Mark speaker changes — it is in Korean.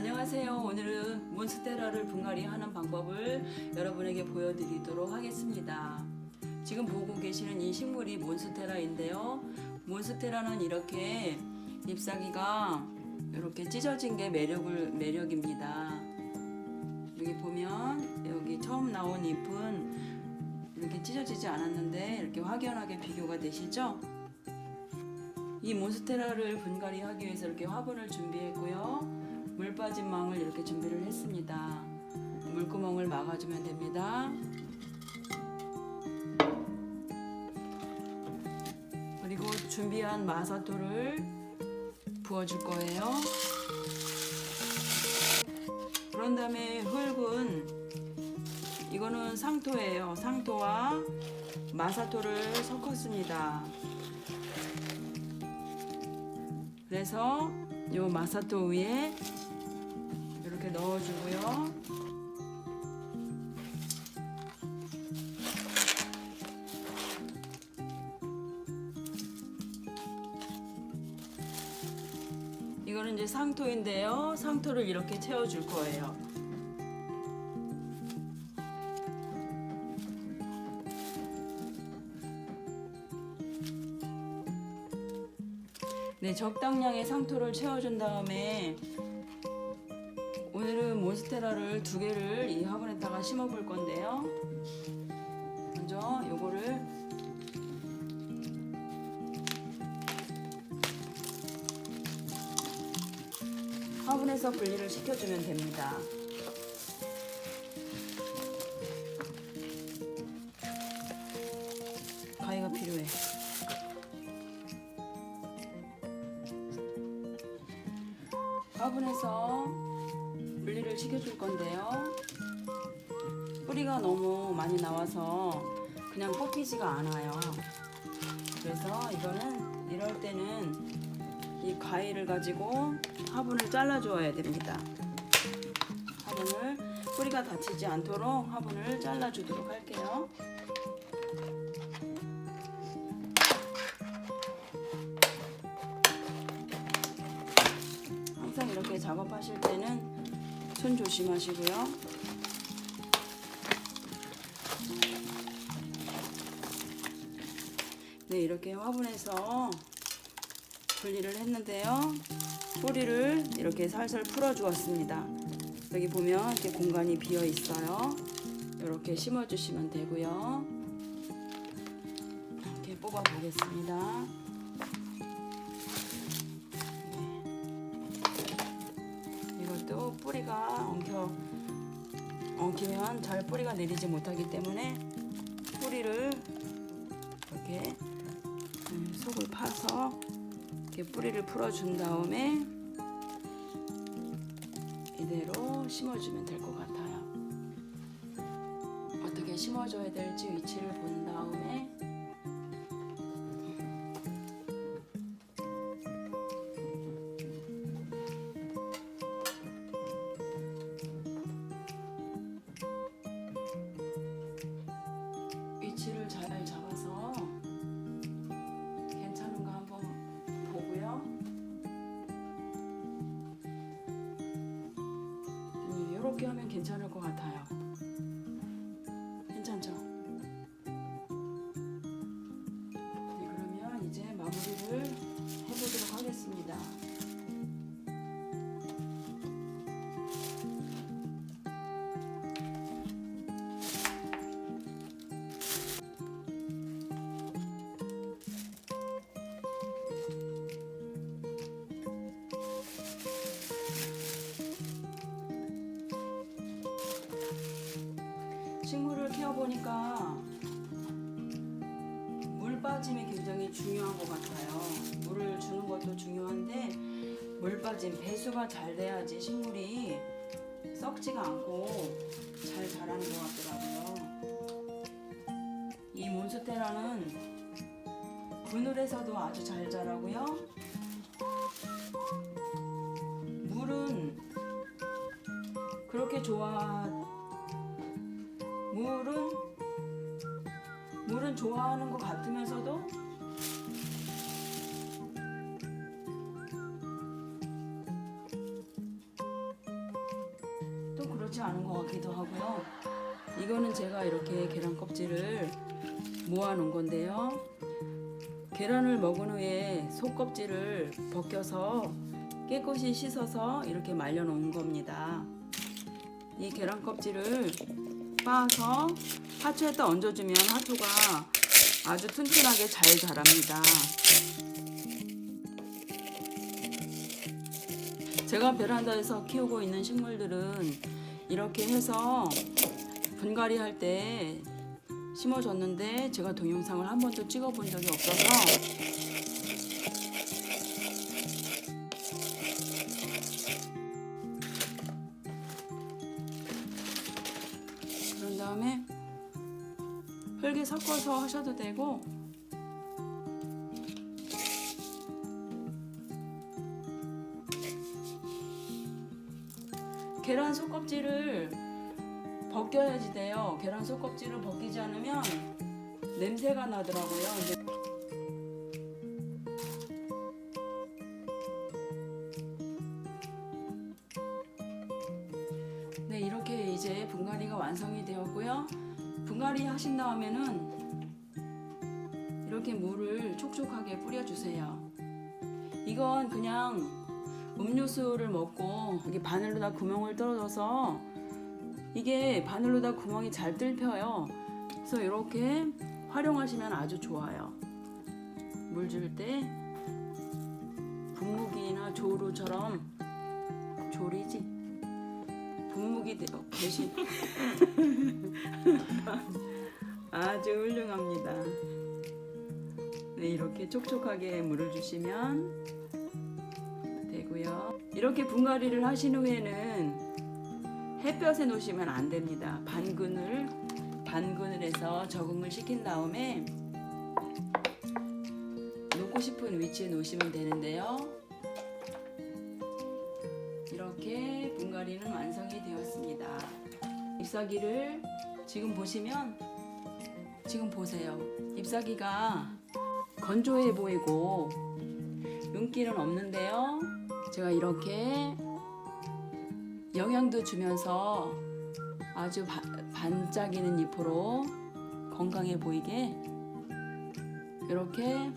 Speaker 1: 안녕하세요. 오늘은 몬스테라를 분갈이 하는 방법을 여러분에게 보여드리도록 하겠습니다. 지금 보고 계시는 이 식물이 몬스테라인데요. 몬스테라는 이렇게 잎사귀가 이렇게 찢어진 게 매력을 매력입니다. 여기 보면 여기 처음 나온 잎은 이렇게 찢어지지 않았는데 이렇게 확연하게 비교가 되시죠? 이 몬스테라를 분갈이 하기 위해서 이렇게 화분을 준비했고요. 물 빠진 망을 이렇게 준비를 했습니다. 물구멍을 막아주면 됩니다. 그리고 준비한 마사토를 부어줄 거예요. 그런 다음에 흙은 이거는 상토예요. 상토와 마사토를 섞었습니다. 그래서 요 마사토 위에 이렇게 넣어주고요. 이거는 이제 상토인데요. 상토를 이렇게 채워줄 거예요. 네, 적당량의 상토를 채워준 다음에 오늘은 몬스테라를 두 개를 이 화분에다가 심어 볼 건데요. 먼저 요거를 화분에서 분리를 시켜주면 됩니다. 가위가 필요해. 화분에서 분리를 시켜줄 건데요. 뿌리가 너무 많이 나와서 그냥 뽑히지가 않아요. 그래서 이거는 이럴 때는 이 가위를 가지고 화분을 잘라 주어야 됩니다. 화분을 뿌리가 다치지 않도록 화분을 잘라 주도록 할게요. 항상 이렇게 작업하실 때는 손 조심하시고요. 네, 이렇게 화분에서 분리를 했는데요. 뿌리를 이렇게 살살 풀어 주었습니다. 여기 보면 이렇게 공간이 비어 있어요. 이렇게 심어 주시면 되고요. 이렇게 뽑아 보겠습니다. 이것도 뿌리가 엉켜 엉키면 잘 뿌리가 내리지 못하기 때문에 뿌리를 이렇게 음, 속을 파서 이렇게 뿌리를 풀어준 다음에 이대로 심어주면 될 것 같아요. 어떻게 심어줘야 될지 위치를 본다 이렇게 하면 괜찮을 것 같아요. 괜찮죠? 네, 그러면 이제 마무리를 해보도록 하겠습니다. 물 빠짐이 굉장히 중요한 것 같아요. 물을 주는 것도 중요한데 물 빠짐 배수가 잘 돼야지 식물이 썩지가 않고 잘 자라는 것 같더라고요. 이 몬스테라는 그늘에서도 아주 잘 자라고요. 물은 그렇게 좋아 물은 좋아하는 것 같으면서도 좋지 않은 것 같기도 하고요. 이거는 제가 이렇게 계란 껍질을 모아 놓은 건데요. 계란을 먹은 후에 속 껍질을 벗겨서 깨끗이 씻어서 이렇게 말려 놓은 겁니다. 이 계란 껍질을 빻아서 화초에다 얹어주면 화초가 아주 튼튼하게 잘 자랍니다. 제가 베란다에서 키우고 있는 식물들은 이렇게 해서 분갈이 할 때 심어줬는데 제가 동영상을 한 번도 찍어본 적이 없어서 흙에 섞어서 하셔도 되고 계란 속껍질을 벗겨야지 돼요. 계란 속껍질을 벗기지 않으면 냄새가 나더라고요. 네, 이렇게 이제 분갈이가 완성이 되었고요. 분갈이 하신 다음에는 이렇게 물을 촉촉하게 뿌려주세요. 이건 그냥 음료수를 먹고 여기 바늘로다 구멍을 뚫어줘서 이게 바늘로다 구멍이 잘 뚫혀요. 그래서 이렇게 활용하시면 아주 좋아요. 물 줄 때 분무기나 조루처럼 조리지 분무기 대- 어, 대신 아주 훌륭합니다. 네, 이렇게 촉촉하게 물을 주시면 되고요. 이렇게 분갈이를 하신 후에는 햇볕에 놓으시면 안 됩니다. 반근을 반근을 해서 적응을 시킨 다음에 놓고 싶은 위치에 놓으시면 되는데요. 이렇게 분갈이는 완성이 되었습니다. 잎사귀를 지금 보시면 지금 보세요. 잎사귀가 건조해 보이고 윤기는 없는데요. 제가 이렇게 영양도 주면서 아주 바- 반짝이는 잎으로 건강해 보이게 이렇게